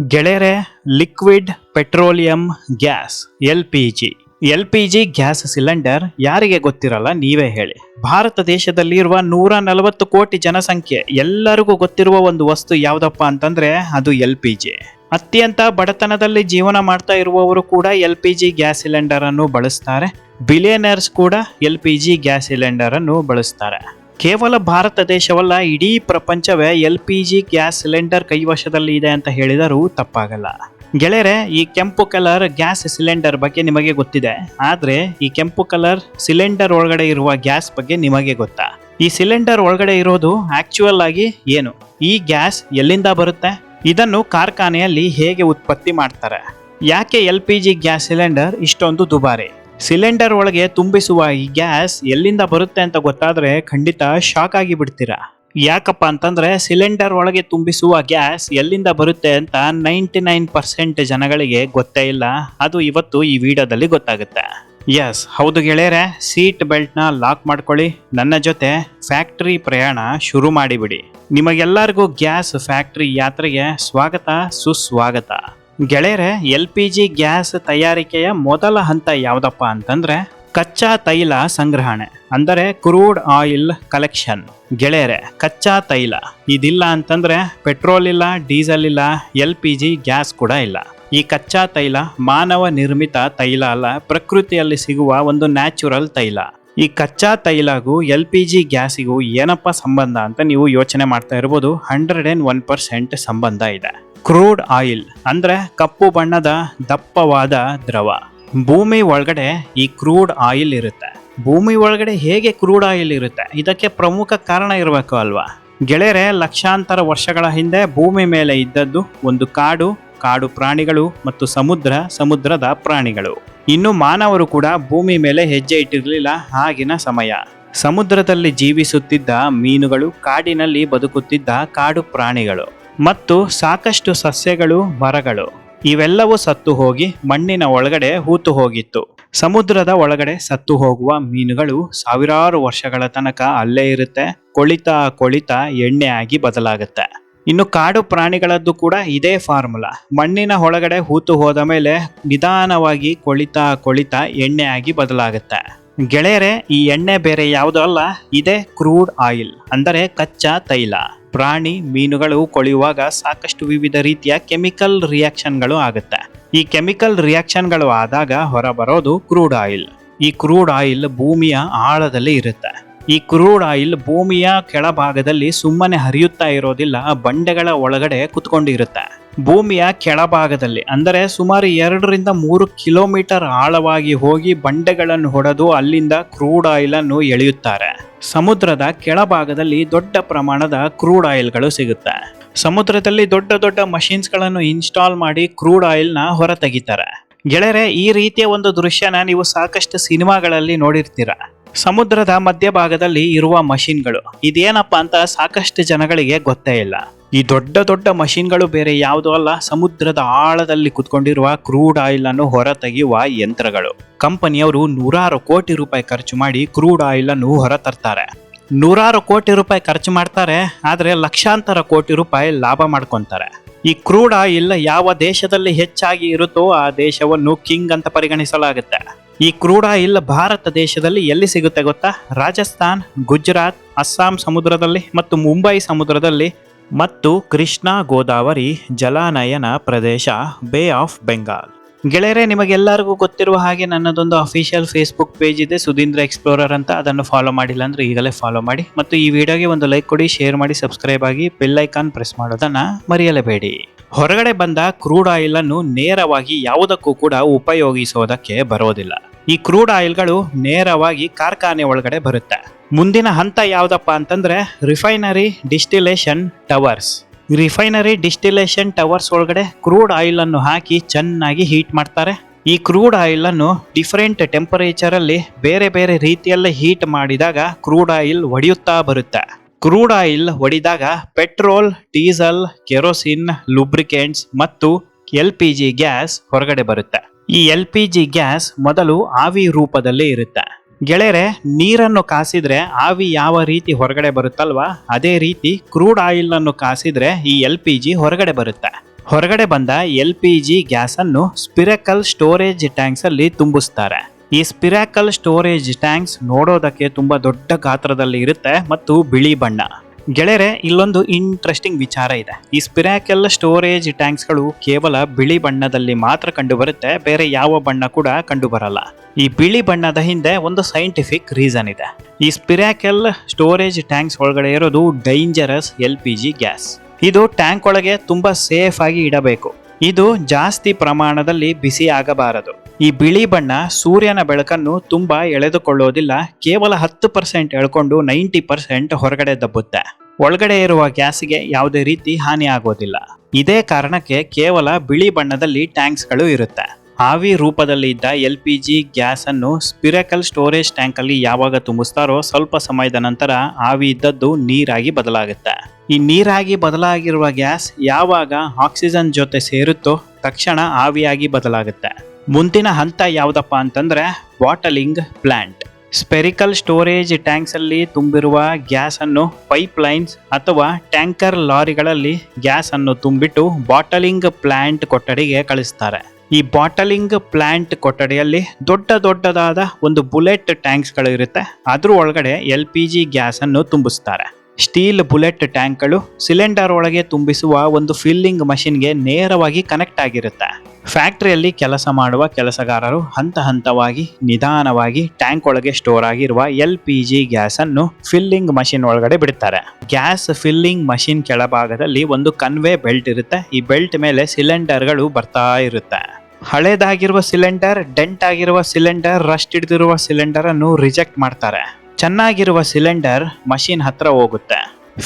ಗೆಳೆಯರೆ, liquid petroleum gas, L P G. L P G gas cylinder ಯಾರಿಗೆ ಗೊತ್ತಿರಲ್ಲ, ನೀವೇ ಹೇಳಿ. ಭಾರತ ದೇಶದಲ್ಲಿ ಇರುವ ನೂರ ನಲವತ್ತು ಕೋಟಿ ಜನಸಂಖ್ಯೆ, ಎಲ್ಲರಿಗೂ ಗೊತ್ತಿರುವ ಒಂದು ವಸ್ತು ಯಾವುದಪ್ಪ ಅಂತಂದ್ರೆ, ಅದು ಎಲ್ ಪಿ ಜಿ. ಅತ್ಯಂತ ಬಡತನದಲ್ಲಿ ಜೀವನ ಮಾಡ್ತಾ ಇರುವವರು ಕೂಡ L P G gas cylinder ಅನ್ನು ಬಳಸ್ತಾರೆ. ಬಿಲಿಯನರ್ಸ್ ಕೂಡ L P G gas cylinder ಅನ್ನು ಬಳಸ್ತಾರೆ. ಕೇವಲ ಭಾರತ ದೇಶವಲ್ಲ, ಇಡೀ ಪ್ರಪಂಚವೇ L P G gas cylinder ಕೈವಶದಲ್ಲಿ ಇದೆ ಅಂತ ಹೇಳಿದರೂ ತಪ್ಪಾಗಲ್ಲ. ಗೆಳೆಯರೆ, ಈ ಕೆಂಪು ಕಲರ್ ಗ್ಯಾಸ್ ಸಿಲಿಂಡರ್ ಬಗ್ಗೆ ನಿಮಗೆ ಗೊತ್ತಿದೆ. ಆದರೆ, ಈ ಕೆಂಪು ಕಲರ್ ಸಿಲಿಂಡರ್ ಒಳಗಡೆ ಇರುವ ಗ್ಯಾಸ್ ಬಗ್ಗೆ ನಿಮಗೆ ಗೊತ್ತಾ? ಈ ಸಿಲಿಂಡರ್ ಒಳಗಡೆ ಇರೋದು ಆಕ್ಚುಯಲ್ ಆಗಿ ಏನು? ಈ ಗ್ಯಾಸ್ ಎಲ್ಲಿಂದ ಬರುತ್ತೆ? ಇದನ್ನು ಕಾರ್ಖಾನೆಯಲ್ಲಿ ಹೇಗೆ ಉತ್ಪತ್ತಿ ಮಾಡ್ತಾರೆ? ಯಾಕೆ L P G gas cylinder ಇಷ್ಟೊಂದು ದುಬಾರಿ? ಸಿಲಿಂಡರ್ ಒಳಗೆ ತುಂಬಿಸುವ ಈ ಗ್ಯಾಸ್ ಎಲ್ಲಿಂದ ಬರುತ್ತೆ ಅಂತ ಗೊತ್ತಾದ್ರೆ ಖಂಡಿತ ಶಾಕ್ ಆಗಿ ಬಿಡ್ತೀರಾ ಯಾಕಪ್ಪ ಅಂತಂದ್ರೆ ಸಿಲಿಂಡರ್ ಒಳಗೆ ತುಂಬಿಸುವ ಗ್ಯಾಸ್ ಎಲ್ಲಿಂದ ಬರುತ್ತೆ ಅಂತ ನೈಂಟಿ ನೈನ್ ಪರ್ಸೆಂಟ್ ಜನಗಳಿಗೆ ಗೊತ್ತೇ ಇಲ್ಲ. ಅದು ಇವತ್ತು ಈ ವಿಡಿಯೋದಲ್ಲಿ ಗೊತ್ತಾಗುತ್ತೆ. ಎಸ್ ಹೌದು ಗೆಳೆಯರೆ ಸೀಟ್ ಬೆಲ್ಟ್ನ ಲಾಕ್ ಮಾಡ್ಕೊಳ್ಳಿ. ನನ್ನ ಜೊತೆ ಫ್ಯಾಕ್ಟ್ರಿ ಪ್ರಯಾಣ ಶುರು ಮಾಡಿಬಿಡಿ. ನಿಮಗೆಲ್ಲರಿಗೂ ಗ್ಯಾಸ್ ಫ್ಯಾಕ್ಟ್ರಿ ಯಾತ್ರೆಗೆ ಸ್ವಾಗತ, ಸುಸ್ವಾಗತ. ಗೆಳೆಯರೆ, ಎಲ್ ಪಿ ಜಿ ಗ್ಯಾಸ್ ತಯಾರಿಕೆಯ ಮೊದಲ ಹಂತ ಯಾವುದಪ್ಪ ಅಂತಂದ್ರೆ ಕಚ್ಚಾ ತೈಲ ಸಂಗ್ರಹಣೆ, ಅಂದರೆ ಕ್ರೂಡ್ ಆಯಿಲ್ ಕಲೆಕ್ಷನ್. ಗೆಳೆಯರೆ, ಕಚ್ಚಾ ತೈಲ. ಇದಿಲ್ಲ ಅಂತಂದ್ರೆ ಪೆಟ್ರೋಲ್ ಇಲ್ಲ, ಡೀಸೆಲ್ ಇಲ್ಲ, ಎಲ್ ಪಿ ಜಿ ಗ್ಯಾಸ್ ಕೂಡ ಇಲ್ಲ. ಈ ಕಚ್ಚಾ ತೈಲ ಮಾನವ ನಿರ್ಮಿತ ತೈಲ ಅಲ್ಲ, ಪ್ರಕೃತಿಯಲ್ಲಿ ಸಿಗುವ ಒಂದು ನ್ಯಾಚುರಲ್ ತೈಲ. ಈ ಕಚ್ಚಾ ತೈಲಗೂ ಎಲ್ ಪಿ ಜಿ ಗ್ಯಾಸಿಗೂ ಏನಪ್ಪ ಸಂಬಂಧ ಅಂತ ನೀವು ಯೋಚನೆ ಮಾಡ್ತಾ ಇರ್ಬೋದು, ಹಂಡ್ರೆಡ್ ಆ್ಯಂಡ್ ಒನ್ ಪರ್ಸೆಂಟ್ ಸಂಬಂಧ ಇದೆ. ಕ್ರೂಡ್ ಆಯಿಲ್, ಅಂದ್ರೆ ಕಪ್ಪು ಬಣ್ಣದ ದಪ್ಪವಾದ ದ್ರವ. ಭೂಮಿ ಒಳಗಡೆ ಈ ಕ್ರೂಡ್ ಆಯಿಲ್ ಇರುತ್ತೆ. ಭೂಮಿ ಒಳಗಡೆ ಹೇಗೆ ಕ್ರೂಡ್ ಆಯಿಲ್ ಇರುತ್ತೆ? ಇದಕ್ಕೆ ಪ್ರಮುಖ ಕಾರಣ ಇರಬೇಕು ಅಲ್ವಾ? ಗೆಳೆಯರೆ, ಲಕ್ಷಾಂತರ ವರ್ಷಗಳ ಹಿಂದೆ ಭೂಮಿ ಮೇಲೆ ಇದ್ದದ್ದು ಒಂದು ಕಾಡು ಕಾಡು ಪ್ರಾಣಿಗಳು ಮತ್ತು ಸಮುದ್ರ, ಸಮುದ್ರದ ಪ್ರಾಣಿಗಳು. ಇನ್ನು ಮಾನವರು ಕೂಡ ಭೂಮಿ ಮೇಲೆ ಹೆಜ್ಜೆ ಇಟ್ಟಿರಲಿಲ್ಲ ಆಗಿನ ಸಮಯ. ಸಮುದ್ರದಲ್ಲಿ ಜೀವಿಸುತ್ತಿದ್ದ ಮೀನುಗಳು ಕಾಡಿನಲ್ಲಿ ಬದುಕುತ್ತಿದ್ದ ಕಾಡು ಪ್ರಾಣಿಗಳು. ಮತ್ತು ಸಾಕಷ್ಟು ಸಸ್ಯಗಳು, ಮರಗಳು, ಇವೆಲ್ಲವೂ ಸತ್ತು ಹೋಗಿ ಮಣ್ಣಿನ ಒಳಗಡೆ ಹೂತು ಹೋಗಿತ್ತು. ಸಮುದ್ರದ ಒಳಗಡೆ ಸತ್ತು ಹೋಗುವ ಮೀನುಗಳು ಸಾವಿರಾರು ವರ್ಷಗಳ ತನಕ ಅಲ್ಲೇ ಇರುತ್ತೆ, ಕೊಳಿತಾ ಕೊಳಿತಾ ಎಣ್ಣೆ ಆಗಿ ಬದಲಾಗುತ್ತೆ. ಇನ್ನು ಕಾಡು ಪ್ರಾಣಿಗಳದ್ದು ಕೂಡ ಇದೇ ಫಾರ್ಮುಲಾ. ಮಣ್ಣಿನ ಒಳಗಡೆ ಹೂತು ಹೋದ ಮೇಲೆ ನಿಧಾನವಾಗಿ ಕೊಳಿತಾ ಕೊಳಿತಾ ಎಣ್ಣೆ ಆಗಿ ಬದಲಾಗುತ್ತೆ. ಗೆಳೆಯರೆ, ಈ ಎಣ್ಣೆ ಬೇರೆ ಯಾವುದೂ ಅಲ್ಲ, ಇದೇ ಕ್ರೂಡ್ ಆಯಿಲ್, ಅಂದರೆ ಕಚ್ಚಾ ತೈಲ. ಪ್ರಾಣಿ ಮೀನುಗಳು ಕೊಳೆಯುವಾಗ ಸಾಕಷ್ಟು ವಿವಿಧ ರೀತಿಯ ಕೆಮಿಕಲ್ ರಿಯಾಕ್ಷನ್ಗಳು ಆಗುತ್ತೆ. ಈ ಕೆಮಿಕಲ್ ರಿಯಾಕ್ಷನ್ಗಳು ಆದಾಗ ಹೊರಬರೋದು ಕ್ರೂಡ್ ಆಯಿಲ್. ಈ ಕ್ರೂಡ್ ಆಯಿಲ್ ಭೂಮಿಯ ಆಳದಲ್ಲಿ ಇರುತ್ತೆ. ಈ ಕ್ರೂಡ್ ಆಯಿಲ್ ಭೂಮಿಯ ಕೆಳಭಾಗದಲ್ಲಿ ಸುಮ್ಮನೆ ಹರಿಯುತ್ತಾ ಇರೋದಿಲ್ಲ ಬಂಡೆಗಳ ಒಳಗಡೆ ಕುತ್ಕೊಂಡಿರುತ್ತೆ. ಭೂಮಿಯ ಕೆಳಭಾಗದಲ್ಲಿ, ಅಂದರೆ ಸುಮಾರು ಎರಡರಿಂದ ಮೂರು ಕಿಲೋಮೀಟರ್ ಆಳವಾಗಿ ಹೋಗಿ ಬಂಡೆಗಳನ್ನು ಹೊಡೆದು ಅಲ್ಲಿಂದ ಕ್ರೂಡ್ ಆಯಿಲ್ ಅನ್ನು ಎಳೆಯುತ್ತಾರೆ. ಸಮುದ್ರದ ಕೆಳಭಾಗದಲ್ಲಿ ದೊಡ್ಡ ಪ್ರಮಾಣದ ಕ್ರೂಡ್ ಆಯಿಲ್ಗಳು ಸಿಗುತ್ತೆ. ಸಮುದ್ರದಲ್ಲಿ ದೊಡ್ಡ ದೊಡ್ಡ ಮಷಿನ್ಸ್ಗಳನ್ನು ಇನ್ಸ್ಟಾಲ್ ಮಾಡಿ ಕ್ರೂಡ್ ಆಯಿಲ್ನ ಹೊರ ತೆಗಿತಾರೆ ಗೆಳೆಯರೆ, ಈ ರೀತಿಯ ಒಂದು ದೃಶ್ಯನ ನೀವು ಸಾಕಷ್ಟು ಸಿನಿಮಾಗಳಲ್ಲಿ ನೋಡಿರ್ತೀರ? ಸಮುದ್ರದ ಮಧ್ಯಭಾಗದಲ್ಲಿ ಇರುವ ಮಷಿನ್ಗಳು. ಇದೇನಪ್ಪ ಅಂತ ಸಾಕಷ್ಟು ಜನಗಳಿಗೆ ಗೊತ್ತೇ ಇಲ್ಲ. ಈ ದೊಡ್ಡ ದೊಡ್ಡ ಮಷಿನ್ಗಳು ಬೇರೆ ಯಾವುದೂ ಅಲ್ಲ, ಸಮುದ್ರದ ಆಳದಲ್ಲಿ ಕುತ್ಕೊಂಡಿರುವ ಕ್ರೂಡ್ ಆಯಿಲ್ ಅನ್ನು ಹೊರ ತೆಗೆಯುವ ಯಂತ್ರಗಳು. ಕಂಪನಿಯವರು ನೂರಾರು ಕೋಟಿ ರೂಪಾಯಿ ಖರ್ಚು ಮಾಡಿ ಕ್ರೂಡ್ ಆಯಿಲ್ ಅನ್ನು ಹೊರ ತರ್ತಾರೆ ನೂರಾರು ಕೋಟಿ ರೂಪಾಯಿ ಖರ್ಚು ಮಾಡ್ತಾರೆ, ಆದರೆ ಲಕ್ಷಾಂತರ ಕೋಟಿ ರೂಪಾಯಿ ಲಾಭ ಮಾಡ್ಕೊಂತಾರೆ. ಈ ಕ್ರೂಡ್ ಆಯಿಲ್ ಯಾವ ದೇಶದಲ್ಲಿ ಹೆಚ್ಚಾಗಿ ಇರುತ್ತೋ ಆ ದೇಶವನ್ನು ಕಿಂಗ್ ಅಂತ ಪರಿಗಣಿಸಲಾಗುತ್ತೆ. ಈ ಕ್ರೂಡ್ ಆಯಿಲ್ ಭಾರತ ದೇಶದಲ್ಲಿ ಎಲ್ಲಿ ಸಿಗುತ್ತೆ ಗೊತ್ತಾ? ರಾಜಸ್ಥಾನ್, ಗುಜರಾತ್, ಅಸ್ಸಾಂ ಸಮುದ್ರದಲ್ಲಿ ಮತ್ತು ಮುಂಬೈ ಸಮುದ್ರದಲ್ಲಿ ಮತ್ತು ಕೃಷ್ಣ ಗೋದಾವರಿ ಜಲಾನಯನ ಪ್ರದೇಶ ಬೇ ಆಫ್ ಬೆಂಗಾಲ್ ಗೆಳೆಯರೆ, ನಿಮಗೆಲ್ಲರಿಗೂ ಗೊತ್ತಿರುವ ಹಾಗೆ ನನ್ನದೊಂದು ಅಫಿಷಿಯಲ್ ಫೇಸ್ಬುಕ್ ಪೇಜ್ ಇದೆ, ಸುಧೀಂದ್ರ ಎಕ್ಸ್ಪ್ಲೋರರ್ ಅಂತ. ಅದನ್ನು ಫಾಲೋ ಮಾಡಿಲ್ಲ ಅಂದರೆ ಈಗಲೇ ಫಾಲೋ ಮಾಡಿ. ಮತ್ತು ಈ ವಿಡಿಯೋಗೆ ಒಂದು ಲೈಕ್ ಕೊಡಿ ಶೇರ್ ಮಾಡಿ ಸಬ್ಸ್ಕ್ರೈಬ್ ಆಗಿ ಬೆಲ್ಲೈಕಾನ್ ಪ್ರೆಸ್ ಮಾಡೋದನ್ನು ಮರೆಯಲೇಬೇಡಿ. ಹೊರಗಡೆ ಬಂದ ಕ್ರೂಡ್ ಆಯಿಲನ್ನು ನೇರವಾಗಿ ಯಾವುದಕ್ಕೂ ಕೂಡ ಉಪಯೋಗಿಸೋದಕ್ಕೆ ಬರೋದಿಲ್ಲ. ಈ ಕ್ರೂಡ್ ಆಯಿಲ್ಗಳು ನೇರವಾಗಿ ಕಾರ್ಖಾನೆ ಒಳಗಡೆ ಬರುತ್ತೆ. ಮುಂದಿನ ಹಂತ ಯಾವುದಪ್ಪ ಅಂತಂದ್ರೆ refinery distillation towers refinery distillation towers ಒಳಗಡೆ ಕ್ರೂಡ್ ಆಯಿಲ್ ಅನ್ನು ಹಾಕಿ ಚೆನ್ನಾಗಿ ಹೀಟ್ ಮಾಡ್ತಾರೆ. ಈ ಕ್ರೂಡ್ ಆಯಿಲ್ ಅನ್ನು ಡಿಫರೆಂಟ್ ಟೆಂಪರೇಚರ್ ಅಲ್ಲಿ ಬೇರೆ ಬೇರೆ ರೀತಿಯಲ್ಲಿ ಹೀಟ್ ಮಾಡಿದಾಗ ಕ್ರೂಡ್ ಆಯಿಲ್ ಒಡೆಯುತ್ತಾ ಬರುತ್ತೆ. ಕ್ರೂಡ್ ಆಯಿಲ್ ಒಡಿದಾಗ ಪೆಟ್ರೋಲ್ ಡೀಸೆಲ್ ಕೆರೋಸಿನ್ ಲುಬ್ರಿಕೆಂಟ್ಸ್ ಮತ್ತು ಎಲ್ ಪಿ ಜಿ ಗ್ಯಾಸ್ ಹೊರಗಡೆ ಬರುತ್ತೆ. ಈ ಎಲ್ ಪಿ ಜಿ ಗ್ಯಾಸ್ ಮೊದಲು ಆವಿ ರೂಪದಲ್ಲಿ ಇರುತ್ತೆ. ಗೆಳೆಯರೆ, ನೀರನ್ನು ಕಾಸಿದ್ರೆ ಆವಿ ಯಾವ ರೀತಿ ಹೊರಗಡೆ ಬರುತ್ತಲ್ವಾ? ಅದೇ ರೀತಿ ಕ್ರೂಡ್ ಆಯಿಲ್ ಅನ್ನು ಕಾಸಿದ್ರೆ ಈ ಎಲ್ ಪಿ ಜಿ ಹೊರಗಡೆ ಬರುತ್ತೆ. ಹೊರಗಡೆ ಬಂದ ಎಲ್ ಪಿ ಜಿ ಗ್ಯಾಸ್ ಅನ್ನು ಸ್ಪಿರಕಲ್ ಸ್ಟೋರೇಜ್ ಟ್ಯಾಂಕ್ಸ್ ಅಲ್ಲಿ ತುಂಬಿಸ್ತಾರೆ. ಈ ಸ್ಪಿರಾಕಲ್ ಸ್ಟೋರೇಜ್ ಟ್ಯಾಂಕ್ಸ್ ನೋಡೋದಕ್ಕೆ ತುಂಬಾ ದೊಡ್ಡ ಗಾತ್ರದಲ್ಲಿ ಇರುತ್ತೆ ಮತ್ತು ಬಿಳಿ ಬಣ್ಣ. ಗೆಳೆಯರೆ, ಇಲ್ಲೊಂದು ಇಂಟ್ರೆಸ್ಟಿಂಗ್ ವಿಚಾರ ಇದೆ. ಈ ಸ್ಪಿರಾಕೆಲ್ ಸ್ಟೋರೇಜ್ ಟ್ಯಾಂಕ್ಸ್ಗಳು ಕೇವಲ ಬಿಳಿ ಬಣ್ಣದಲ್ಲಿ ಮಾತ್ರ ಕಂಡುಬರುತ್ತೆ, ಬೇರೆ ಯಾವ ಬಣ್ಣ ಕೂಡ ಕಂಡುಬರಲ್ಲ. ಈ ಬಿಳಿ ಬಣ್ಣದ ಹಿಂದೆ ಒಂದು ಸೈಂಟಿಫಿಕ್ ರೀಸನ್ ಇದೆ. ಈ ಸ್ಪಿರಾಕೆಲ್ ಸ್ಟೋರೇಜ್ ಟ್ಯಾಂಕ್ಸ್ ಒಳಗಡೆ ಇರೋದು dangerous L P G gas ಇದು ಟ್ಯಾಂಕ್ ಒಳಗೆ ತುಂಬಾ ಸೇಫ್ ಆಗಿ ಇಡಬೇಕು. ಇದು ಜಾಸ್ತಿ ಪ್ರಮಾಣದಲ್ಲಿ ಬಿಸಿ ಆಗಬಾರದು ಈ ಬಿಳಿ ಬಣ್ಣ ಸೂರ್ಯನ ಬೆಳಕನ್ನು ತುಂಬಾ ಎಳೆದುಕೊಳ್ಳೋದಿಲ್ಲ, ಕೇವಲ ಹತ್ತು ಪರ್ಸೆಂಟ್ ಎಳ್ಕೊಂಡು ನೈಂಟಿ ಪರ್ಸೆಂಟ್ ಹೊರಗಡೆ ದಬ್ಬುತ್ತೆ. ಒಳಗಡೆ ಇರುವ ಗ್ಯಾಸ್ಗೆ ಯಾವುದೇ ರೀತಿ ಹಾನಿ ಆಗೋದಿಲ್ಲ. ಇದೇ ಕಾರಣಕ್ಕೆ ಕೇವಲ ಬಿಳಿ ಬಣ್ಣದಲ್ಲಿ ಟ್ಯಾಂಕ್ಸ್ಗಳು ಇರುತ್ತೆ. ಆವಿ ರೂಪದಲ್ಲಿ ಇದ್ದ ಎಲ್ ಪಿ ಜಿ ಗ್ಯಾಸ್ ಅನ್ನು ಸ್ಪಿರಕಲ್ ಸ್ಟೋರೇಜ್ ಟ್ಯಾಂಕ್ ಅಲ್ಲಿ ಯಾವಾಗ ತುಂಬಿಸ್ತಾರೋ ಸ್ವಲ್ಪ ಸಮಯದ ನಂತರ ಆವಿ ಇದ್ದದ್ದು ನೀರಾಗಿ ಬದಲಾಗುತ್ತೆ. ಈ ನೀರಾಗಿ ಬದಲಾಗಿರುವ ಗ್ಯಾಸ್ ಯಾವಾಗ ಆಕ್ಸಿಜನ್ ಜೊತೆ ಸೇರುತ್ತೋ ತಕ್ಷಣ ಆವಿಯಾಗಿ ಬದಲಾಗುತ್ತೆ. ಮುಂದಿನ ಹಂತ ಯಾವುದಪ್ಪ ಅಂತಂದ್ರೆ bottling plant. Spherical storage tanks ಅಲ್ಲಿ ತುಂಬಿರುವ ಗ್ಯಾಸನ್ನು ಅನ್ನು ಪೈಪ್ ಲೈನ್ಸ್ ಅಥವಾ ಟ್ಯಾಂಕರ್ ಲಾರಿಗಳಲ್ಲಿ ಗ್ಯಾಸನ್ನು ತುಂಬಿಟ್ಟು ಬಾಟಲಿಂಗ್ ಪ್ಲಾಂಟ್ ಕೊಠಡಿಗೆ ಕಳಿಸ್ತಾರೆ. ಈ ಬಾಟಲಿಂಗ್ ಪ್ಲಾಂಟ್ ಕೊಠಡಿಯಲ್ಲಿ ದೊಡ್ಡ ದೊಡ್ಡದಾದ ಒಂದು ಬುಲೆಟ್ ಟ್ಯಾಂಕ್ಸ್ಗಳು ಇರುತ್ತೆ ಅದ್ರ ಒಳಗಡೆ ಎಲ್ ಪಿ ಜಿ ಗ್ಯಾಸನ್ನು ತುಂಬಿಸ್ತಾರೆ. ಸ್ಟೀಲ್ ಬುಲೆಟ್ ಟ್ಯಾಂಕ್ಗಳು ಸಿಲಿಂಡರ್ ಒಳಗೆ ತುಂಬಿಸುವ ಒಂದು ಫಿಲ್ಲಿಂಗ್ ಮಷಿನ್ಗೆ ನೇರವಾಗಿ ಕನೆಕ್ಟ್ ಆಗಿರುತ್ತೆ. ಫ್ಯಾಕ್ಟರಿಯಲ್ಲಿ ಕೆಲಸ ಮಾಡುವ ಕೆಲಸಗಾರರು ಹಂತ ಹಂತವಾಗಿ ನಿಧಾನವಾಗಿ ಟ್ಯಾಂಕ್ ಒಳಗೆ ಸ್ಟೋರ್ ಆಗಿರುವ ಎಲ್ ಪಿ ಜಿ ಗ್ಯಾಸ್ ಅನ್ನು ಫಿಲ್ಲಿಂಗ್ ಮಷಿನ್ ಒಳಗಡೆ ಬಿಡ್ತಾರೆ. ಗ್ಯಾಸ್ ಫಿಲ್ಲಿಂಗ್ ಮಷಿನ್ ಕೆಳಭಾಗದಲ್ಲಿ ಒಂದು ಕನ್ವೆ ಬೆಲ್ಟ್ ಇರುತ್ತೆ. ಈ ಬೆಲ್ಟ್ ಮೇಲೆ ಸಿಲಿಂಡರ್ಗಳು ಬರ್ತಾ ಇರುತ್ತೆ. ಹಳೇದಾಗಿರುವ ಸಿಲಿಂಡರ್ ಡೆಂಟ್ ಆಗಿರುವ ಸಿಲಿಂಡರ್, ರಸ್ಟ್ ಹಿಡಿದಿರುವ ಸಿಲಿಂಡರ್ ಅನ್ನು ರಿಜೆಕ್ಟ್ ಮಾಡ್ತಾರೆ. ಚೆನ್ನಾಗಿರುವ ಸಿಲಿಂಡರ್ ಮಷಿನ್ ಹತ್ರ ಹೋಗುತ್ತೆ.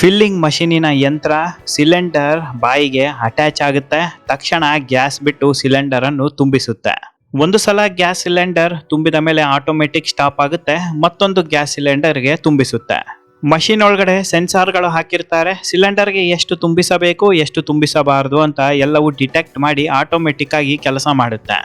ಫಿಲ್ಲಿಂಗ್ ಮಷೀನಿನ ಯಂತ್ರ ಸಿಲಿಂಡರ್ ಬಾಯಿಗೆ ಅಟ್ಯಾಚ್ ಆಗುತ್ತೆ. ತಕ್ಷಣ ಗ್ಯಾಸ್ ಬಿಟ್ಟು ಸಿಲಿಂಡರ್ ಅನ್ನು ತುಂಬಿಸುತ್ತೆ. ಒಂದು ಸಲ ಗ್ಯಾಸ್ ಸಿಲಿಂಡರ್ ತುಂಬಿದ ಮೇಲೆ ಆಟೋಮೆಟಿಕ್ ಸ್ಟಾಪ್ ಆಗುತ್ತೆ. ಮತ್ತೊಂದು ಗ್ಯಾಸ್ ಸಿಲಿಂಡರ್ಗೆ ತುಂಬಿಸುತ್ತೆ. ಮಷಿನ್ ಒಳಗಡೆ ಸೆನ್ಸಾರ್ಗಳು ಹಾಕಿರ್ತಾರೆ. ಸಿಲಿಂಡರ್ಗೆ ಎಷ್ಟು ತುಂಬಿಸಬೇಕು, ಎಷ್ಟು ತುಂಬಿಸಬಾರದು ಅಂತ ಎಲ್ಲವೂ ಡಿಟೆಕ್ಟ್ ಮಾಡಿ ಆಟೋಮೆಟಿಕ್ ಆಗಿ ಕೆಲಸ ಮಾಡುತ್ತೆ.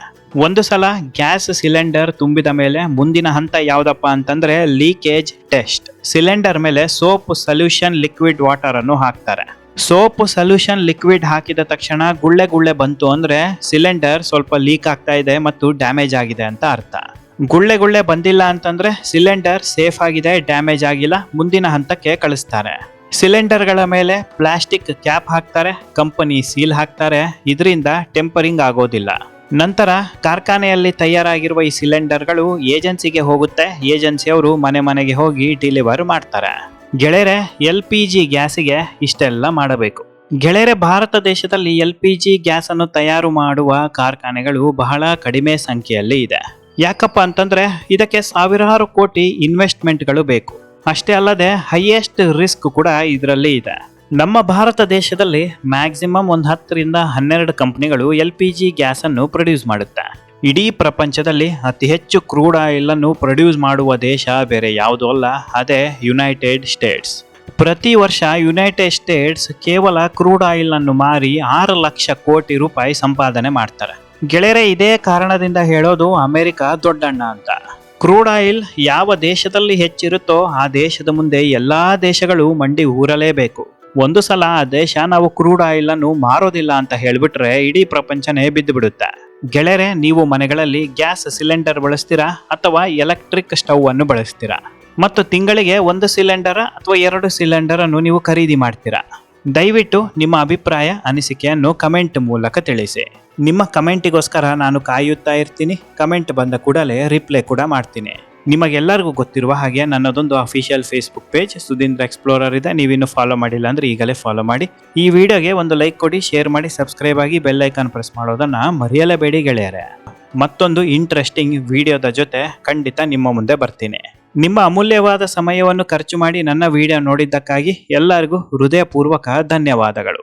ಒಂದು ಸಲ ಗ್ಯಾಸ್ ಸಿಲಿಂಡರ್ ತುಂಬಿದ ಮೇಲೆ ಮುಂದಿನ ಹಂತ ಯಾವುದಪ್ಪ ಅಂತಂದ್ರೆ ಲೀಕೇಜ್ ಟೆಸ್ಟ್ ಸಿಲಿಂಡರ್ ಮೇಲೆ ಸೋಪ್ ಸೊಲ್ಯೂಷನ್ ಲಿಕ್ವಿಡ್ ವಾಟರ್ ಅನ್ನು ಹಾಕ್ತಾರೆ. ಸೋಪ್ ಸೊಲ್ಯೂಷನ್ ಲಿಕ್ವಿಡ್ ಹಾಕಿದ ತಕ್ಷಣ ಗುಳ್ಳೆ ಗುಳ್ಳೆ ಬಂತು ಅಂದ್ರೆ ಸಿಲಿಂಡರ್ ಸ್ವಲ್ಪ ಲೀಕ್ ಆಗ್ತಾ ಇದೆ ಮತ್ತು ಡ್ಯಾಮೇಜ್ ಆಗಿದೆ ಅಂತ ಅರ್ಥ. ಗುಳ್ಳೆ ಗುಳ್ಳೆ ಬಂದಿಲ್ಲ ಅಂತಂದ್ರೆ ಸಿಲಿಂಡರ್ ಸೇಫ್ ಆಗಿದೆ ಡ್ಯಾಮೇಜ್ ಆಗಿಲ್ಲ, ಮುಂದಿನ ಹಂತಕ್ಕೆ ಕಳಿಸ್ತಾರೆ. ಸಿಲಿಂಡರ್ಗಳ ಮೇಲೆ ಪ್ಲಾಸ್ಟಿಕ್ ಕ್ಯಾಪ್ ಹಾಕ್ತಾರೆ, ಕಂಪನಿ ಸೀಲ್ ಹಾಕ್ತಾರೆ, ಇದರಿಂದ ಟೆಂಪರಿಂಗ್ ಆಗೋದಿಲ್ಲ. ನಂತರ ಕಾರ್ಖಾನೆಯಲ್ಲಿ ತಯಾರಾಗಿರುವ ಈ ಸಿಲಿಂಡರ್ಗಳು ಏಜೆನ್ಸಿಗೆ ಹೋಗುತ್ತೆ, ಏಜೆನ್ಸಿಯವರು ಮನೆ ಮನೆಗೆ ಹೋಗಿ ಡಿಲಿವರ್ ಮಾಡ್ತಾರೆ. ಗೆಳೆಯರೆ ಎಲ್ ಪಿ ಜಿ ಗ್ಯಾಸಿಗೆ ಇಷ್ಟೆಲ್ಲ ಮಾಡಬೇಕು. ಗೆಳೆಯರೆ ಭಾರತ ದೇಶದಲ್ಲಿ ಎಲ್ ಪಿ ಜಿ ಗ್ಯಾಸನ್ನು ತಯಾರು ಮಾಡುವ ಕಾರ್ಖಾನೆಗಳು ಬಹಳ ಕಡಿಮೆ ಸಂಖ್ಯೆಯಲ್ಲಿ ಇದೆ. ಯಾಕಪ್ಪ ಅಂತಂದ್ರೆ ಇದಕ್ಕೆ ಸಾವಿರಾರು ಕೋಟಿ ಇನ್ವೆಸ್ಟ್ಮೆಂಟ್ಗಳು ಬೇಕು. ಅಷ್ಟೇ ಅಲ್ಲದೆ ಹೈಯೆಸ್ಟ್ ರಿಸ್ಕ್ ಕೂಡ ಇದರಲ್ಲಿ ಇದೆ. ನಮ್ಮ ಭಾರತ ದೇಶದಲ್ಲಿ ಮ್ಯಾಕ್ಸಿಮಮ್ ಒಂದು ಹತ್ತರಿಂದ ಹನ್ನೆರಡು ಕಂಪನಿಗಳು ಎಲ್ ಪಿ ಜಿ ಗ್ಯಾಸನ್ನು ಪ್ರೊಡ್ಯೂಸ್ ಮಾಡುತ್ತೆ. ಇಡೀ ಪ್ರಪಂಚದಲ್ಲಿ ಅತಿ ಹೆಚ್ಚು ಕ್ರೂಡ್ ಆಯಿಲ್ ಅನ್ನು ಪ್ರೊಡ್ಯೂಸ್ ಮಾಡುವ ದೇಶ ಬೇರೆ ಯಾವುದೂ ಅಲ್ಲ, ಅದೇ ಯುನೈಟೆಡ್ ಸ್ಟೇಟ್ಸ್ ಪ್ರತಿ ವರ್ಷ ಯುನೈಟೆಡ್ ಸ್ಟೇಟ್ಸ್ ಕೇವಲ ಕ್ರೂಡ್ ಆಯಿಲ್ ಅನ್ನು ಮಾರಿ ಆರು ಲಕ್ಷ ಕೋಟಿ ರೂಪಾಯಿ ಸಂಪಾದನೆ ಮಾಡ್ತಾರೆ. ಗೆಳೆಯರೆ, ಇದೇ ಕಾರಣದಿಂದ ಹೇಳೋದು ಅಮೆರಿಕ ದೊಡ್ಡಣ್ಣ ಅಂತ. ಕ್ರೂಡ್ ಆಯಿಲ್ ಯಾವ ದೇಶದಲ್ಲಿ ಹೆಚ್ಚಿರುತ್ತೋ ಆ ದೇಶದ ಮುಂದೆ ಎಲ್ಲಾ ದೇಶಗಳು ಮಂಡಿ ಊರಲೇಬೇಕು. ಒಂದು ಸಲ ಆ ದೇಶ ನಾವು ಕ್ರೂಡ್ ಆಯಿಲ್ ಅನ್ನು ಮಾರೋದಿಲ್ಲ ಅಂತ ಹೇಳ್ಬಿಟ್ರೆ ಇಡೀ ಪ್ರಪಂಚನೇ ಬಿದ್ದು ಬಿಡುತ್ತೆ ಗೆಳೆಯರೆ, ನೀವು ಮನೆಗಳಲ್ಲಿ ಗ್ಯಾಸ್ ಸಿಲಿಂಡರ್ ಬಳಸ್ತೀರಾ ಅಥವಾ ಎಲೆಕ್ಟ್ರಿಕ್ ಸ್ಟವ್ ಅನ್ನು ಬಳಸ್ತೀರಾ? ಮತ್ತು ತಿಂಗಳಿಗೆ ಒಂದು ಸಿಲಿಂಡರ್ ಅಥವಾ ಎರಡು ಸಿಲಿಂಡರ್ ಅನ್ನು ನೀವು ಖರೀದಿ ಮಾಡ್ತೀರಾ? ದಯವಿಟ್ಟು ನಿಮ್ಮ ಅಭಿಪ್ರಾಯ, ಅನಿಸಿಕೆಯನ್ನು ಕಮೆಂಟ್ ಮೂಲಕ ತಿಳಿಸಿ. ನಿಮ್ಮ ಕಮೆಂಟಿಗೋಸ್ಕರ ನಾನು ಕಾಯುತ್ತಾ ಇರ್ತೀನಿ. ಕಮೆಂಟ್ ಬಂದ ಕೂಡಲೇ ರಿಪ್ಲೈ ಕೂಡ ಮಾಡ್ತೀನಿ. ನಿಮಗೆಲ್ಲರಿಗೂ ಗೊತ್ತಿರುವ ಹಾಗೆ ನನ್ನದೊಂದು official Facebook page Sudhindra explorer ಇದೆ. ನೀವಿನ್ನೂ ಫಾಲೋ ಮಾಡಿಲ್ಲ ಅಂದ್ರೆ ಈಗಲೇ ಫಾಲೋ ಮಾಡಿ. ಈ ವಿಡಿಯೋಗೆ ಒಂದು ಲೈಕ್ ಕೊಡಿ, ಶೇರ್ ಮಾಡಿ, ಸಬ್ಸ್ಕ್ರೈಬ್ ಆಗಿ ಬೆಲ್ ಐಕಾನ್ ಪ್ರೆಸ್ ಮಾಡೋದನ್ನ ಮರೆಯಲೇಬೇಡಿ ಗೆಳೆಯರೆ. ಮತ್ತೊಂದು ಇಂಟ್ರೆಸ್ಟಿಂಗ್ ವಿಡಿಯೋದ ಜೊತೆ ಖಂಡಿತ ನಿಮ್ಮ ಮುಂದೆ ಬರ್ತೀನಿ. ನಿಮ್ಮ ಅಮೂಲ್ಯವಾದ ಸಮಯವನ್ನು ಖರ್ಚು ಮಾಡಿ ನನ್ನ ವಿಡಿಯೋ ನೋಡಿದ್ದಕ್ಕಾಗಿ ಎಲ್ಲರಿಗೂ ಹೃದಯಪೂರ್ವಕ ಧನ್ಯವಾದಗಳು.